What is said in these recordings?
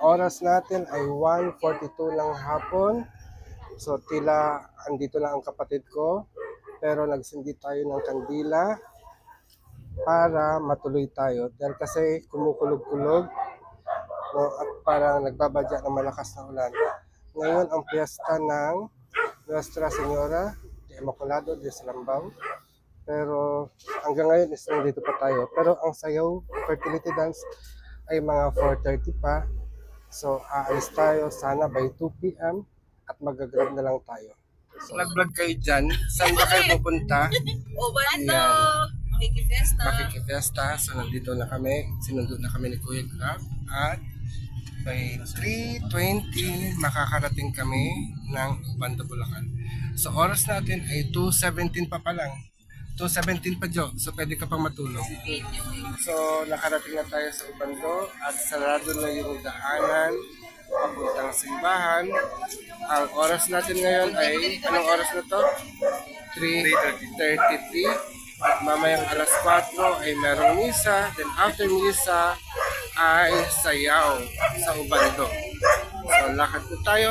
oras natin ay 1.42 ng hapon. So tila andito na ang kapatid ko. Pero nagsindi tayo ng kandila para matuloy tayo. Dahil kasi kumukulog-kulog no, at parang nagbabadya ng malakas na ulan. Ngayon ang piyesta ng Nuestra Señora de Immaculado de Salambao. Pero hanggang ngayon is nandito pa tayo. Pero ang sayaw, fertility dance, ay mga 4.30 pa. So aalis tayo sana by 2 p.m. at magagrab na lang tayo. So, nag-vlog kayo dyan. Saan ba kayo pupunta? Obando! Yan. Makikifesta. Makikipesta. So nandito na kami. Sinundo na kami ni Kuya Grab. At by 3.20 makakarating kami ng Banda Bulacan. So oras natin ay 2.17 pa pa lang. 2.17 pa Jo. So pwede ka pang matulog. So nakarating na tayo sa Ubando at sarado na yung daanan papuntang simbahan. Ang oras natin ngayon ay, anong oras na to? 3.33. At mamayang alas 4 ay merong misa. Then after misa ay sayaw sa Ubando. So lakad na tayo.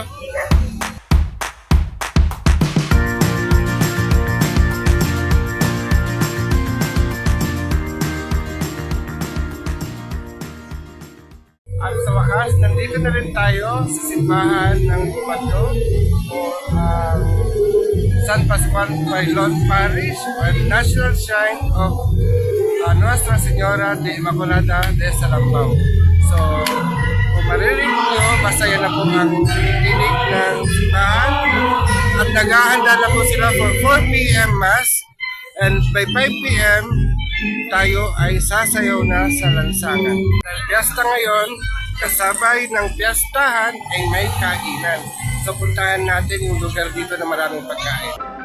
Wakas, nandito na rin tayo sa simbahan ng Ubando. Um, San Pascual Bailon Parish or National Shrine of uh, Nuestra Señora de Immaculada de Salambao. So, kung maririnig nyo, masaya na po ang tinig ng simbahan at naghahanda na po sila for 4 p.m. Mass and by 5 p.m. tayo ay sasayaw na sa lansangan. Dahil piyesta ngayon, kasabay ng piyestahan ay may kainan. So puntahan natin yung lugar dito na maraming pagkain.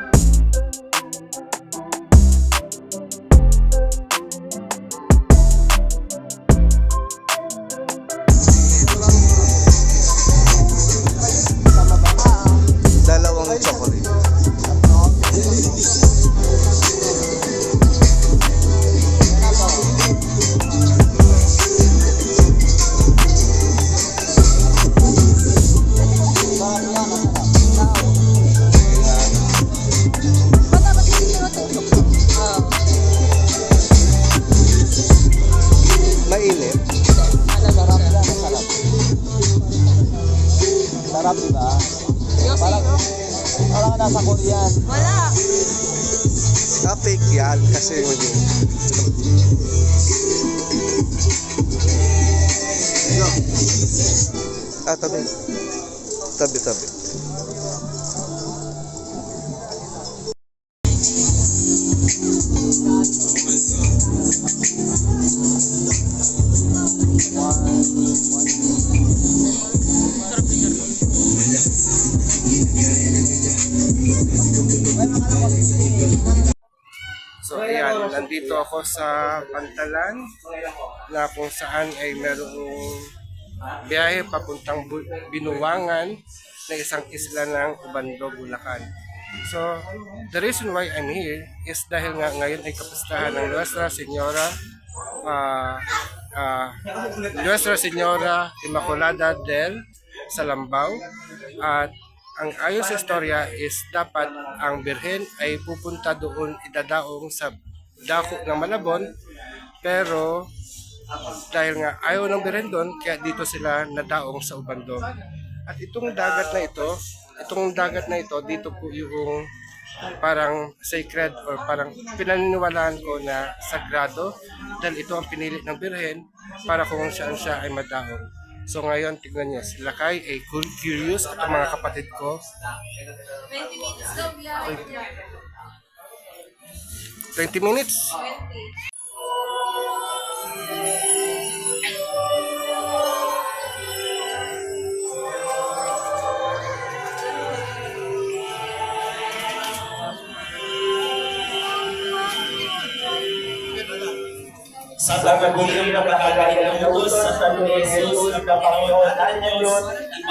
Sarap diba? Parang, parang nasa Korean. Wala. Ah, fake yan kasi yun yung... No. Ah, tabi. Tabi, tabi. Ako sa Pantalan na kung saan ay merong biyahe papuntang Binuwangan na isang isla ng Ubando, Bulacan. So, the reason why I'm here is dahil nga ngayon ay kapistahan ng Nuestra Señora ah ah, Nuestra Señora Immaculada del Salambao at ang ayon sa istorya is dapat ang birhen ay pupunta doon idadaong sa dako ng Malabon pero dahil nga ayaw ng birhen doon kaya dito sila nadaong sa Ubando at itong dagat na ito itong dagat na ito dito po yung parang sacred or parang pinaniniwalaan ko na sagrado dahil ito ang pinili ng birhen para kung saan siya ay madaong. So ngayon, tignan niyo, sila kay ay cu- curious at ang mga kapatid ko. 20 minutes daw. 20 minutes? 20. sa pagkagulim na pagkakain ng Diyos sa ni Jesus na Panginoon at ngayon,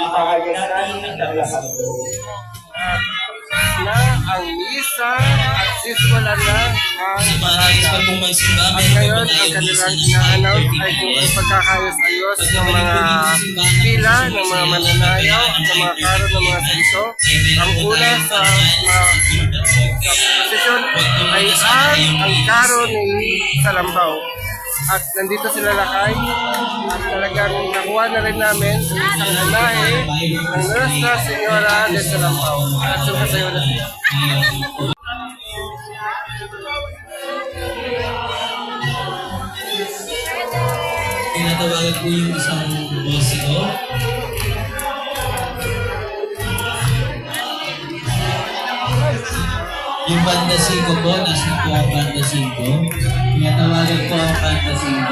ipahayag natin ang lahat. Ang misa at siswala na. Ang Nais pa pong magsimba, At ngayon, ang kanilang ina-announce na ay kung 30 ay pagkakayos-ayos ng mga pila ng mga mananayaw at ng mga karo ng mga santo. Ang una sa mga posisyon ay ang, ang karo ni Salambaw. At nandito sila lakay at talagang nakuha na rin namin ang isang anahe ng Nuestra Senora de Salambaw. At sumasayo na sila. Tinatawagan po yung isang musiko. Yung banda 5 po, nasa po ang banda 5. Tinatawagan po ang banda 5.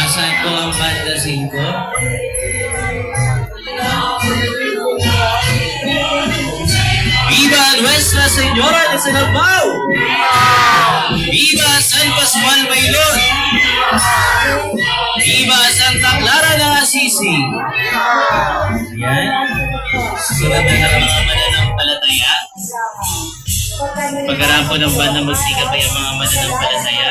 Asan po ang banda 5? Viva Nuestra Señora de Salambao! Viva San Pascual Bailon! Viva Santa Clara ng Assisi! Yan. Susunod na ng mga. Pagkaraan po ng banda magsikap ay ang mga mananampalataya.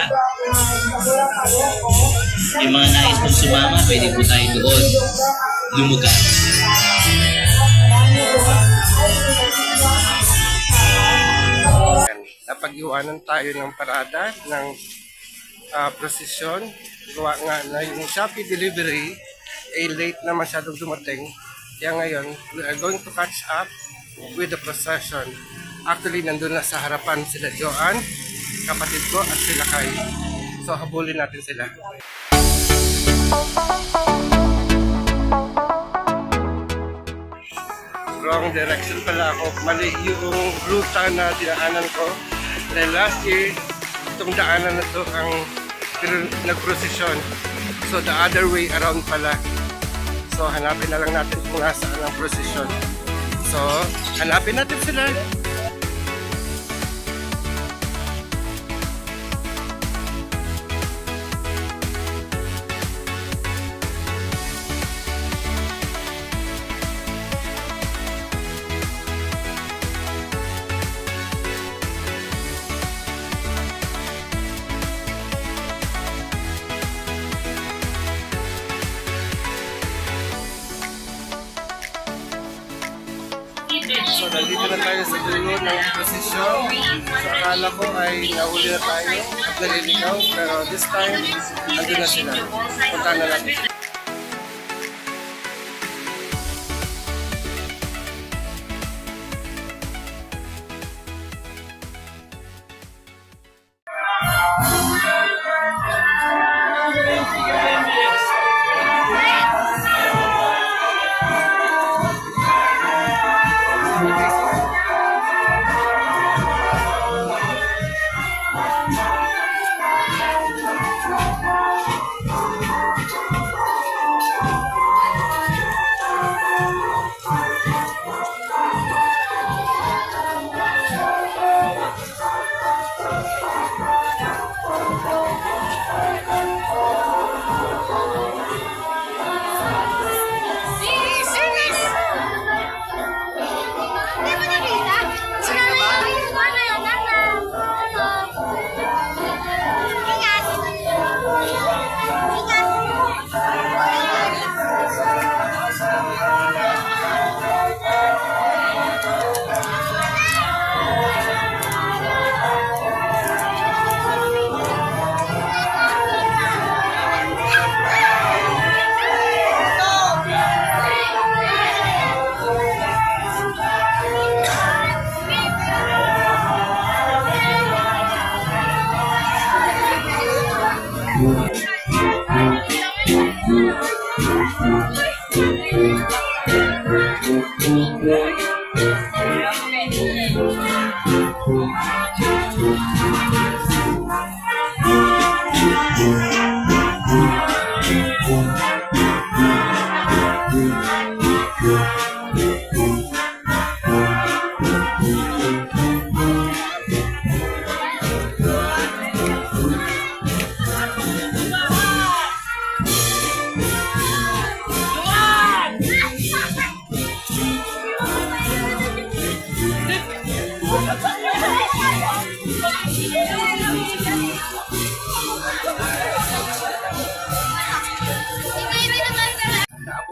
Yung mga nais pong sumama, pwede po tayo doon. Lumugan. napag-iwanan tayo ng parada ng ah, prosesyon. Gawa nga na yung Shopee delivery ay late na masyadong dumating. Kaya ngayon, we are going to catch up with the procession. Actually, nandun na sa harapan sila Joanne, kapatid ko, at sila Kai. So, habulin natin sila. wrong direction pala ako. Mali yung ruta na dinaanan ko. Dahil last year, itong daanan na to ang nagprosesyon. So the other way around pala. So hanapin na lang natin kung nasaan ang prosesyon. So hanapin natin sila. Tayo sa dulo ng prosesyon. So akala ko ay nahuli na tayo at naliligaw. Pero this time, andun na sila. Punta na natin. Bye.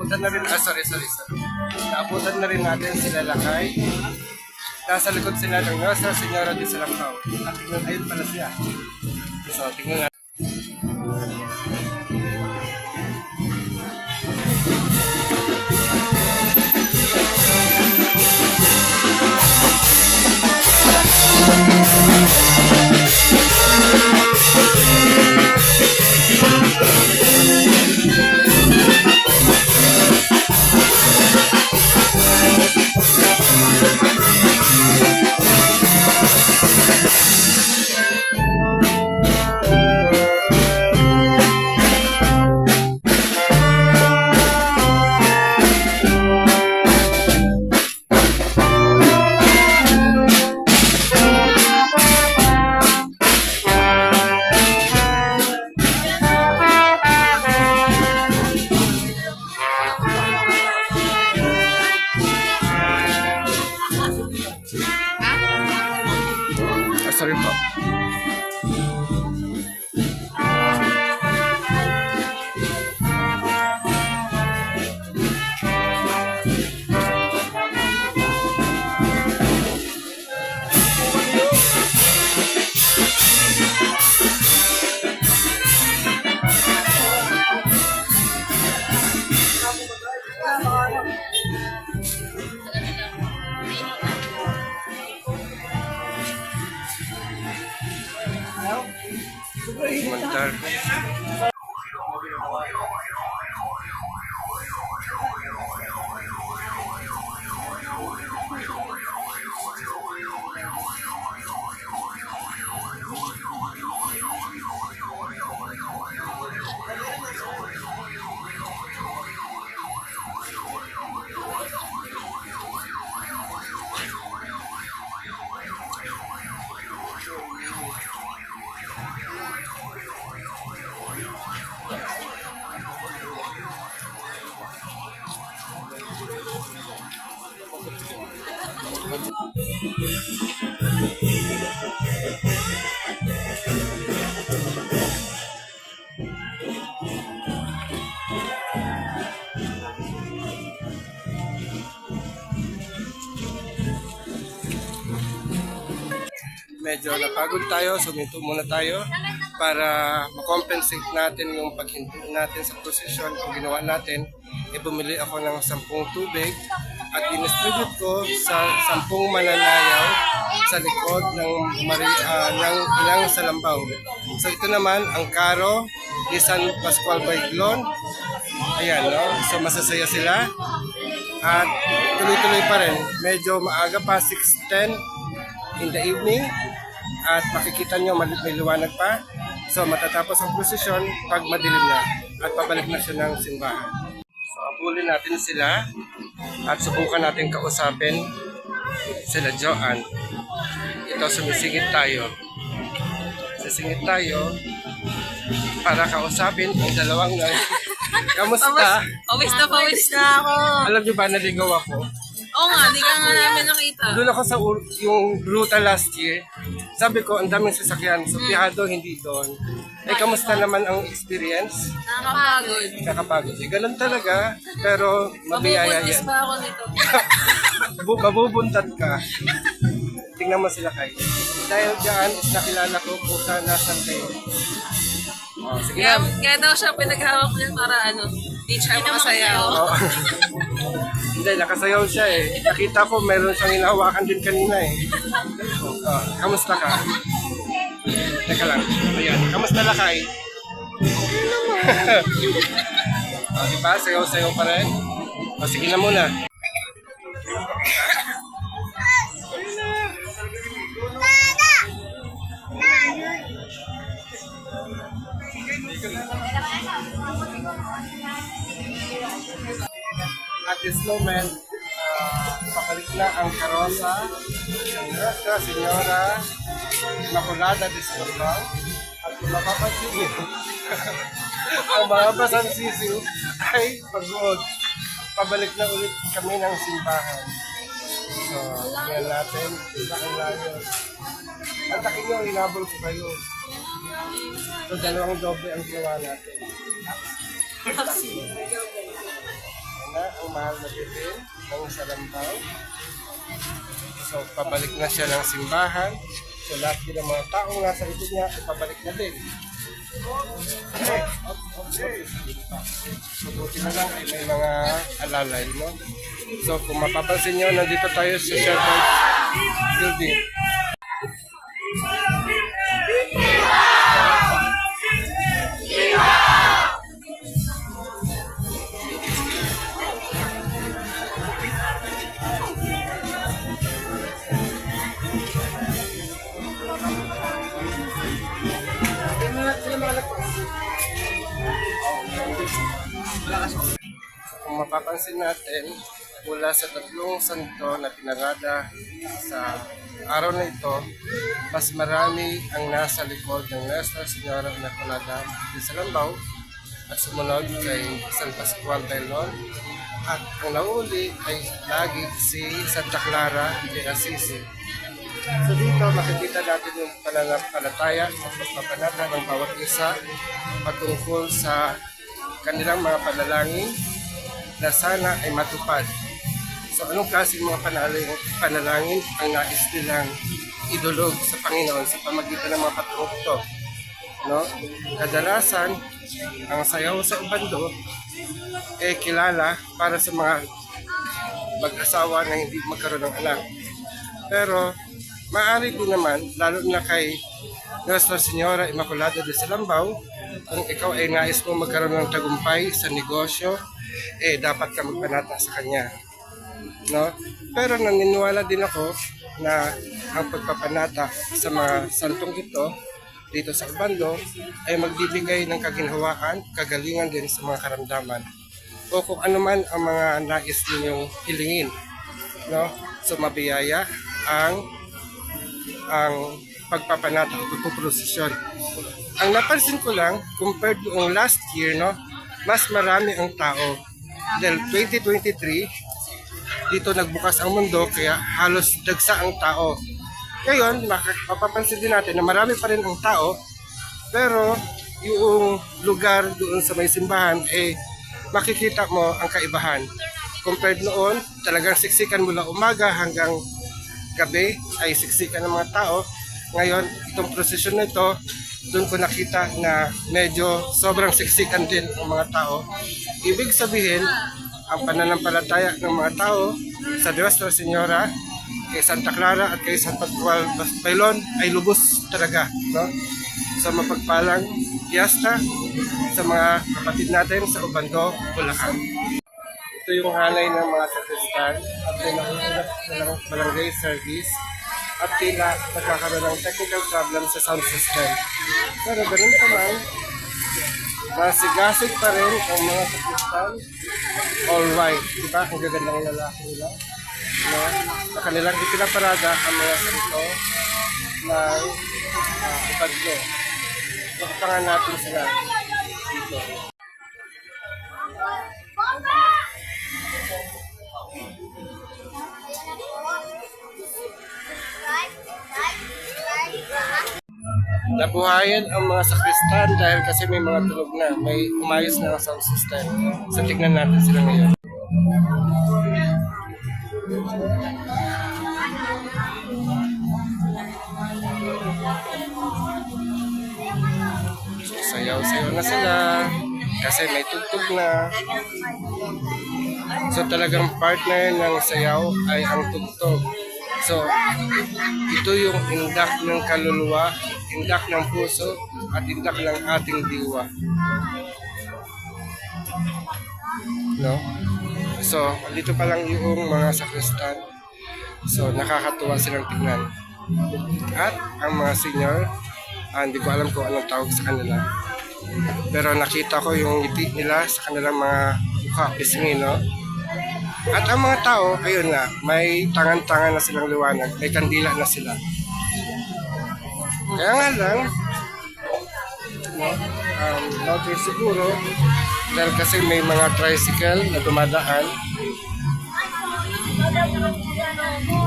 Naabutan na rin, ah, sorry, sorry, sorry. Naabutan na rin natin sila Lakay. Nasa likod sila ng Nuestra Senora de Salambao. At tingnan, ayun pala siya. So, tingnan natin. Ah, medyo napagod tayo, suminto muna tayo para makompensate natin yung paghinto natin sa posisyon kung ginawa natin. E bumili ako ng 10 tubig at distribute ko sa 10 mananayaw sa likod ng Mari, ah, ng ilang Salambaw. So ito naman ang Caro ni San Pascual Baiglon. Ayan, no? So masasaya sila. At tuloy-tuloy pa rin. Medyo maaga pa, 6.10 in the evening at makikita nyo may liwanag pa. So matatapos ang prosesyon pag madilim na at pabalik na siya ng simbahan. So abulin natin sila at subukan natin kausapin sila Joanne. Ito sumisingit tayo. Sisingit tayo para kausapin ang dalawang na Kamusta? Pawis na pawis na ako. Alam niyo ba naligaw ako? Oo nga, di ka nga namin nakita. Doon ako sa ur- yung ruta last year. Sabi ko, ang daming sasakyan. So, piyado, hindi doon. Eh, kamusta naman ang experience? Nakakapagod. Kakapagod. Eh, ganun talaga. Pero, mabiyaya Mabubuntis yan. pa ako nito. Bu- mabubuntat ka. Tingnan mo sila kayo. Dahil dyan, nakilala ko kung saan nasan kayo. Oh, sige Kaya, kaya daw siya pinaghawak niya para ano, teach her makasayaw. Oo. Hindi, nakasayaw siya eh. Nakita ko meron siyang inahawakan din kanina eh. Oh, kamusta ka? Teka lang. Ayan. Kamusta lakay? oh, di ba? Sayaw-sayaw pa rin. O, sige na muna. At this moment, uh, papalik na ang karosa ng Nuestra Senora Immaculada Salambao. At kung mapapansin niyo, ang mga basang sisiw ay pagod. Pabalik na ulit kami ng simbahan. So, yan natin. Bakit layo. Ang takin nyo, inabol ko kayo. So, dalawang doble ang ginawa natin. Na ang mahal na bilhin ng Salambaw. So, pabalik na siya ng simbahan. So, lahat din ng mga taong nasa likod niya, ipabalik na din. So, buti na lang ay may mga alalay, no? So, kung mapapansin nyo, nandito tayo sa Shepherd Building. Mapapansin natin, mula sa tatlong santo na pinarada sa araw na ito, mas marami ang nasa likod ng Nuestra Señora Immaculada de Salambaw at sumunod kay San Pascual Bailon at ang nauli ay lagi si Santa Clara de Assisi. So dito makikita natin yung pananampalataya at pagpapanata ng bawat isa patungkol sa kanilang mga panalangin na sana ay matupad. So anong klase mga panalangin, panalangin ang nais nilang idulog sa Panginoon sa pamagitan ng mga patungkol No? Kadalasan, ang sayaw sa bando eh kilala para sa mga mag-asawa na hindi magkaroon ng anak. Pero maaari din naman, lalo na kay Nuestra Señora Immaculada de Silambao, kung ikaw ay nais mo magkaroon ng tagumpay sa negosyo, eh dapat ka magpanata sa kanya. No? Pero naniniwala din ako na ang pagpapanata sa mga santong ito dito sa bando ay magbibigay ng kaginhawaan, kagalingan din sa mga karamdaman o kung ano man ang mga nais ninyong hilingin. No? So mabiyaya ang ang pagpapanata o pagpuprosesyon. Ang napansin ko lang, compared noong last year, no, mas marami ang tao. Dahil 2023, dito nagbukas ang mundo, kaya halos dagsa ang tao. Ngayon, mapapansin din natin na marami pa rin ang tao, pero yung lugar doon sa may simbahan, eh, makikita mo ang kaibahan. Compared noon, talagang siksikan mula umaga hanggang gabi ay siksikan ng mga tao. Ngayon, itong prosesyon na ito, doon ko nakita na medyo sobrang siksikan din ang mga tao. Ibig sabihin, ang pananampalataya ng mga tao sa Nuestra Señora, kay Santa Clara at kay San Pascual Bailon ay lubos talaga. No? Sa mapagpalang piyesta sa mga kapatid natin sa Ubando, Bulacan. Ito yung hanay ng mga sakristan at ng barangay service at tila nagkakaroon ng technical problem sa sound system. Pero ganun pa man, masigasig pa rin ang mga sakristan. Alright, di ba? Ang gaganda ng lalaki nila. No? Na kanilang ipinaparada ang mga santo ng uh, Ubando. Nakapangan natin sila dito. Nabuhayan ang mga sakristan dahil kasi may mga tunog na, may umayos na ang sound system. So tignan natin sila ngayon. Sayaw-sayaw na sila kasi may tugtog na. So talagang partner ng sayaw ay ang tugtog. So, ito yung indak ng kaluluwa, indak ng puso, at indak ng ating diwa. No? So, dito pa lang yung mga sakristan. So, nakakatuwa silang tingnan. At ang mga senior, ah, hindi ko alam kung anong tawag sa kanila. Pero nakita ko yung ngiti nila sa kanilang mga mukha, pisngi, no? At ang mga tao, ayun na, may tangan-tangan na silang liwanag, may kandila na sila. Kaya lang, no, um, siguro, dahil kasi may mga tricycle na dumadaan,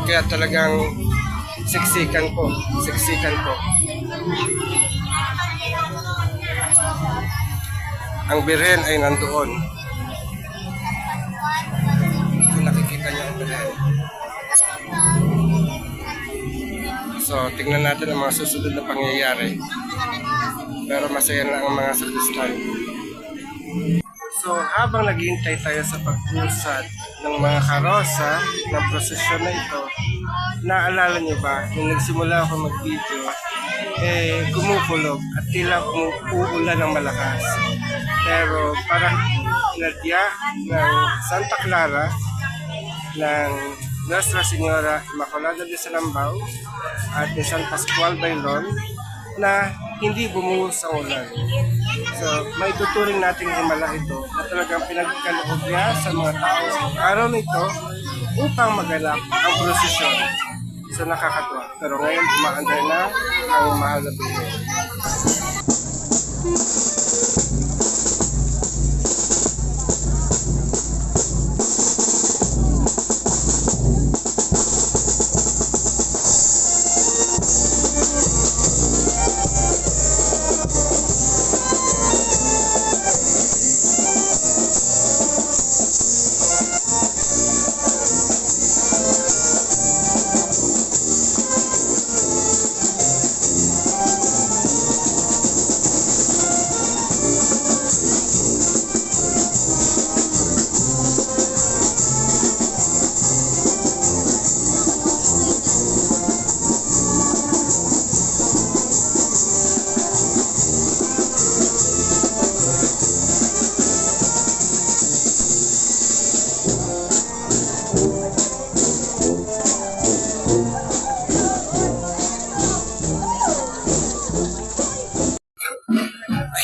kaya talagang siksikan po, siksikan po. Ang birhen ay nandoon. Belen. So, tingnan natin ang mga susunod na pangyayari. Pero masaya na ang mga sakristan. So, habang naghihintay tayo sa pagpusat ng mga karosa ng prosesyon na ito, naalala niyo ba, nung nagsimula ako mag-video, eh, kumukulog at tila umuulan ng malakas. Pero parang inadya ng Santa Clara ng Nuestra Señora Immaculada de Salambao at ni San Pascual Bailon na hindi bumuhos ang ulan. So, may tuturing nating himala ito na talagang pinagkaloob niya sa mga tao sa araw nito upang maganap ang prosesyon. So, nakakatuwa. Pero ngayon, umaandar na ang mahal na Pilipinas.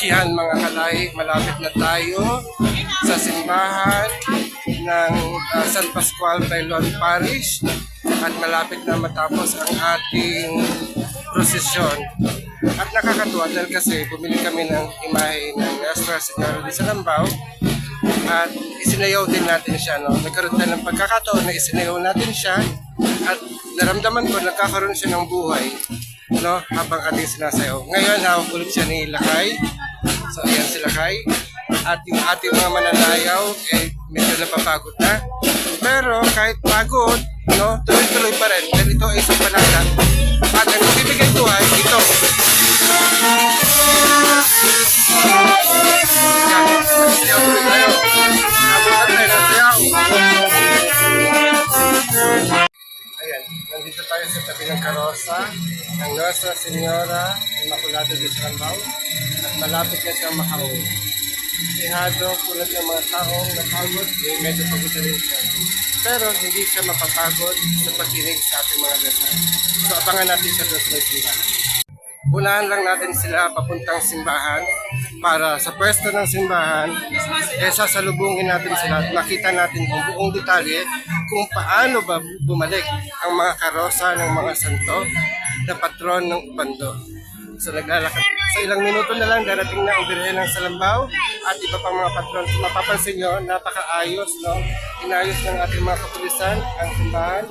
Ayan mga kalay, malapit na tayo sa simbahan ng ah, San Pascual Bailon Parish at malapit na matapos ang ating prosesyon. At nakakatuwa dahil kasi bumili kami ng imahe ng Nuestra Señora de Salambao at isinayaw din natin siya. No? Nagkaroon tayo ng pagkakataon na isinayaw natin siya at naramdaman ko nagkakaroon siya ng buhay no habang ating sinasayaw. Ngayon hawak ulit siya ni Lakay. So ayan si Lakay. At yung ating mga mananayaw eh medyo napapagod na. Pero kahit pagod, no, tuloy-tuloy pa rin. Dahil ito ay isang panata. At ang bibigay ko ay ito. Ayan, nandito tayo sa tabi ng karosa ng Nuestra Señora Immaculada de Salambao at malapit na siyang makauwi. Ihado tulad ng mga taong napagod, eh, medyo pagod na rin siya. Pero hindi siya mapapagod sa pagkinig sa ating mga dasal. So abangan natin siya doon sa simbahan. Unahan lang natin sila papuntang simbahan para sa pwesto ng simbahan, eh sasalubungin natin sila at makita natin kung buong detalye kung paano ba bumalik ang mga karosa ng mga santo na patron ng Upando. So naglalakad. Sa ilang minuto na lang darating na ang Birhen ng Salambao at iba pang mga patron. Kung mapapansin nyo, napakaayos, no? Inayos ng ating mga kapulisan ang simbahan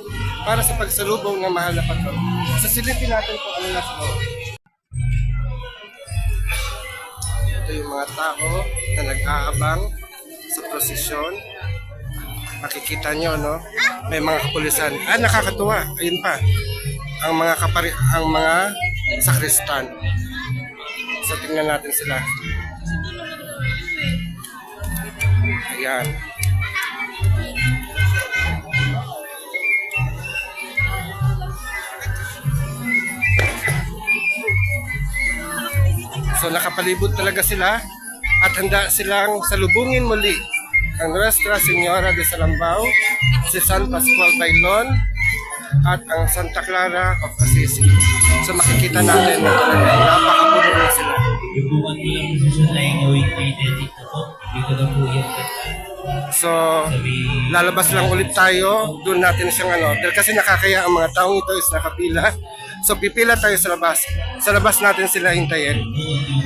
para sa pagsalubong ng mahal na patron. So silipin natin kung ano nasa loob. Ito yung mga tao na nag-aabang sa prosesyon. Makikita nyo, no? May mga kapulisan. Ah, nakakatuwa. Ayun pa. Ang mga kapari, ang mga sakristan. So, tingnan natin sila. Ayan. So nakapalibot talaga sila at handa silang salubungin muli ang Nuestra Señora de Salambao, si San Pascual Bailon, at ang Santa Clara of Assisi. So makikita natin na talagang napakapuno na sila. Yung buwan ko lang sa yung gawin kay Dedit na po. Dito na po yan. So lalabas lang ulit tayo, doon natin siyang ano, dahil kasi nakakaya ang mga taong ito is nakapila. So pipila tayo sa labas. Sa labas natin sila hintayin.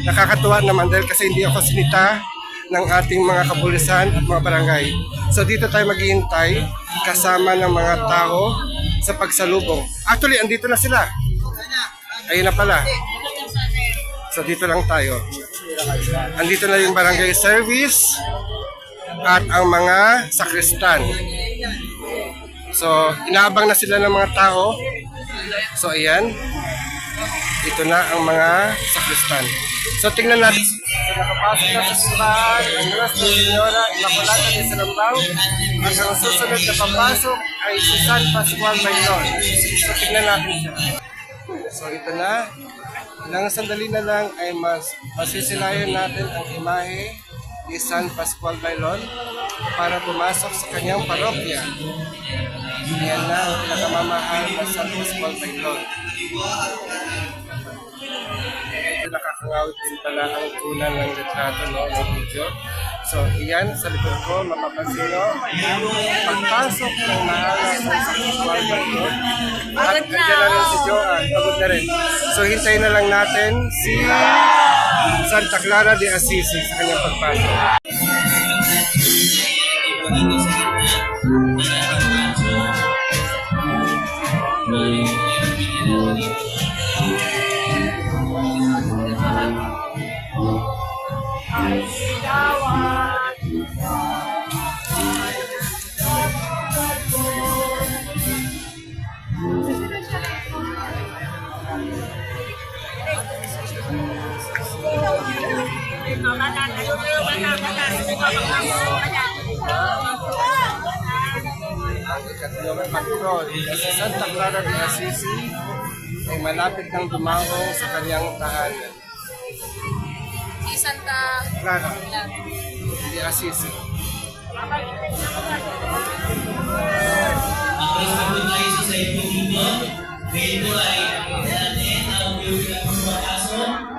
Nakakatuwa naman dahil kasi hindi ako sinita ng ating mga kapulisan at mga barangay. So dito tayo maghihintay kasama ng mga tao sa pagsalubong. Actually, andito na sila. Ayun na pala. So dito lang tayo. Andito na yung barangay service at ang mga sakristan. So, inaabang na sila ng mga tao. So, ayan. Ito na ang mga sakristan. So, tingnan natin. So, nakapasok na sa simbahan ang Nuestra Señora Immaculada de Salambao. At ang susunod na papasok ay si San Pascual Mayor. So, tingnan natin siya. So, ito na. Ilang sandali na lang ay mas masisilayan natin ang imahe ni San Pascual Bailon para pumasok sa kanyang parokya. Yan na ang pinakamamahal na San Pascual Bailon. Medyo nakakangawit din pala ang tunan ng retrato no, ng video. So, iyan, sa likod ko, mapapansin nyo, pagpasok ng mahal na San Pascual Bailon, at andyan na rin si Joan, pagod na rin. So, hintayin na lang natin si Santa Clara de Assisi sa kanyang pagpasok. Ang ikatlong patron na si Santa Clara de Assisi ay malapit ng dumango sa kanyang tahanan. Si Santa Clara de Assisi.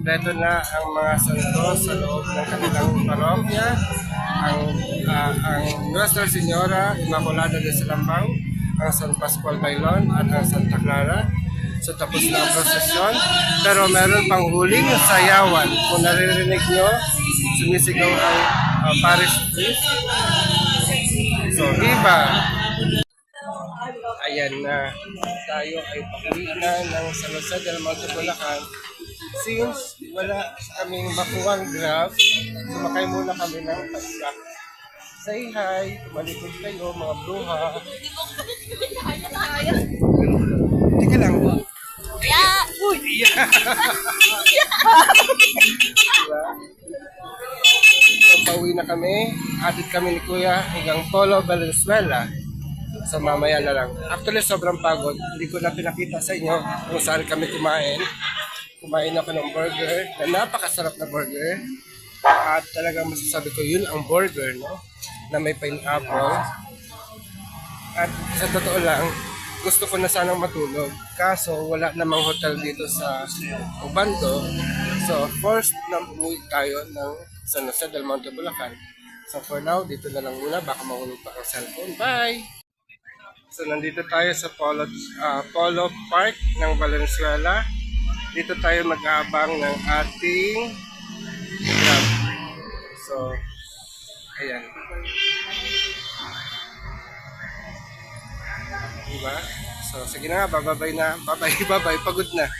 kompleto na ang mga santo sa loob ng kanilang parokya. Ang, ah, ang Nuestra Señora Immaculada de Salambang, ang San Pascual Bailon at ang Santa Clara. So tapos na ang prosesyon. Pero meron pang huling sayawan. Kung naririnig nyo, sumisigaw ang ah, parish priest. So, iba! Ayan na. Tayo ay pauwi na ng San Jose del Monte Bulacan. Since wala kaming makuhang graph, sumakay muna kami ng pasyak. Say hi, tumalikod kayo mga bruha. Teka lang. Yeah! Uy! Diba? So, pauwi na kami. Atid kami ni Kuya hanggang Polo Valenzuela. So mamaya na lang. Actually, sobrang pagod. Hindi ko na pinakita sa inyo kung saan kami kumain. Kumain ako ng burger na napakasarap na burger. At talagang masasabi ko, yun ang burger, no? Na may pineapple. At sa totoo lang, gusto ko na sanang matulog. Kaso wala namang hotel dito sa Ubando. So first na umuwi tayo ng San Jose del Monte Bulacan. So for now, dito na lang muna. Baka mahulog pa ang cellphone. Bye! So nandito tayo sa Polo, ah, Polo Park ng Valenzuela. Dito tayo mag-aabang ng ating grab. So, ayan. Diba? So, sige na nga, bababay na. Babay, babay, pagod na.